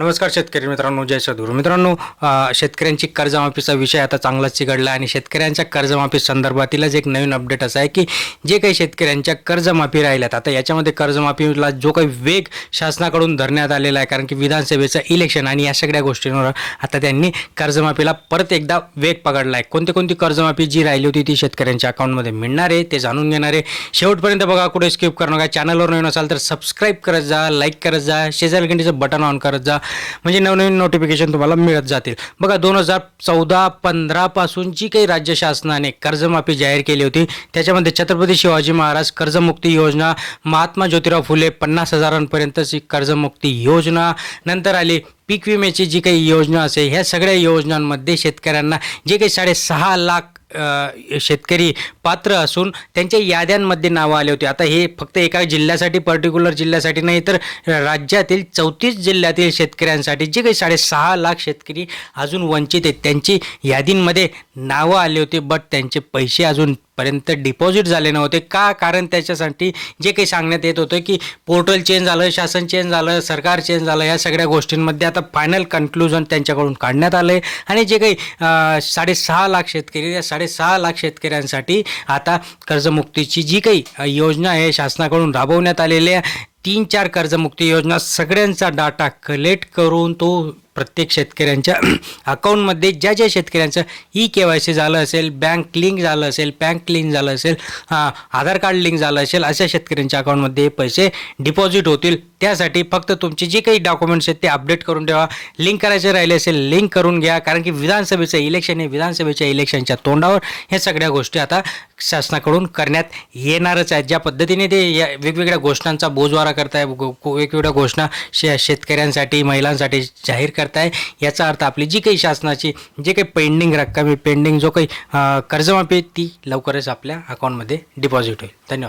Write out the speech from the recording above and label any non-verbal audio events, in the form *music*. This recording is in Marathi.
नमस्कार शेतकरी मित्रांनो जय सद्गुरू. मित्रांनो शेतकऱ्यांची कर्जमाफीचा विषय आता चांगलाच चिघडला आणि शेतकऱ्यांच्या कर्जमाफी संदर्भातीलच एक नवीन अपडेट असा आहे की जे काही शेतकऱ्यांच्या कर्जमाफी राहिल्यात आता याच्यामध्ये कर्जमाफीला जो काही वेग शासनाकडून धरण्यात आलेला आहे कारण की विधानसभेचं इलेक्शन आणि या सगळ्या गोष्टींवर आता त्यांनी कर्जमाफीला परत एकदा वेग पकडला आहे. कोणती कोणती कर्जमाफी जी राहिली होती ती शेतकऱ्यांच्या अकाउंटमध्ये मिळणार आहे ते जाणून घेणार आहे. शेवटपर्यंत बघा कुठे स्किप करू नका. चॅनलवर नवीन असाल तर सबस्क्राईब करत जा लाईक करत जा शेजार घंटीचं बटन ऑन करत जा. म्हणजे नवनवीन नोटिफिकेशन तुम्हाला मिळत जातील. बघा दोन हजार चौदा पंधरापासून जी काही राज्य शासनाने कर्जमाफी जाहीर केली होती. त्याच्यामध्ये छत्रपती शिवाजी महाराज कर्जमुक्ती योजना महात्मा ज्योतिराव फुले पन्नास हजारांपर्यंतची कर्जमुक्ती योजना नंतर आली पीक विम्याची जी काही योजना असेल ह्या सगळ्या योजनांमध्ये शेतकऱ्यांना जे काही साडेसहा लाख शेतकरी पात्र असून त्यांच्या याद्यांमध्ये नावं आले होते. आता हे फक्त एका जिल्ह्यासाठी पर्टिक्युलर जिल्ह्यासाठी नाही तर राज्यातील चौतीस जिल्ह्यातील शेतकऱ्यांसाठी जे काही साडेसहा लाख शेतकरी अजून वंचित आहेत त्यांची यादींमध्ये नावं आले होते बट त्यांचे पैसे अजून पर्यंत डिपॉझिट झाले नव्हते. का? कारण त्याच्यासाठी जे काही सांगण्यात येत होतं की पोर्टल चेंज झालं शासन चेंज झालं सरकार चेंज झालं या सगळ्या गोष्टींमध्ये आता फायनल कन्क्लुजन त्यांच्याकडून काढण्यात आलं आहे आणि जे काही साडेसहा लाख शेतकरी या साडेसहा लाख शेतकऱ्यांसाठी आता कर्जमुक्तीची जी काही योजना आहे शासनाकडून राबवण्यात आलेली आहे. तीन चार कर्जमुक्ती योजना सगळ्यांचा डाटा कलेक्ट करून तो प्रत्येक शेतकऱ्यांच्या *clears throat* अकाउंटमध्ये ज्या ज्या शेतकऱ्यांचं ई के वाय सी झालं असेल बँक लिंक झालं असेल बँक लिंक झालं असेल आधार कार्ड लिंक झालं असेल अशा शेतकऱ्यांच्या अकाउंटमध्ये पैसे डिपॉझिट होतील. त्यासाठी फक्त तुमचे जे काही डॉक्युमेंट्स आहेत ते अपडेट करून ठेवा. लिंक करायचे राहिले असेल लिंक करून घ्या. कारण की विधानसभेचं इलेक्शन आहे विधानसभेच्या इलेक्शनच्या तोंडावर ह्या सगळ्या गोष्टी आता शासनाकडून करण्यात येणारच आहेत. ज्या पद्धतीने ते या वेगवेगळ्या घोषणांचा बोजवारा करताय वेगवेगळ्या घोषणा शे शेतकऱ्यांसाठी महिलांसाठी जाहीर करताय. याचा अर्थ आपली जी काही शासनाची जे काही पेंडिंग रक्कम आहे पेंडिंग जो काही कर्जमाफी आहे, ती लवकरच आपल्या अकाउंटमध्ये डिपॉझिट होईल. धन्यवाद.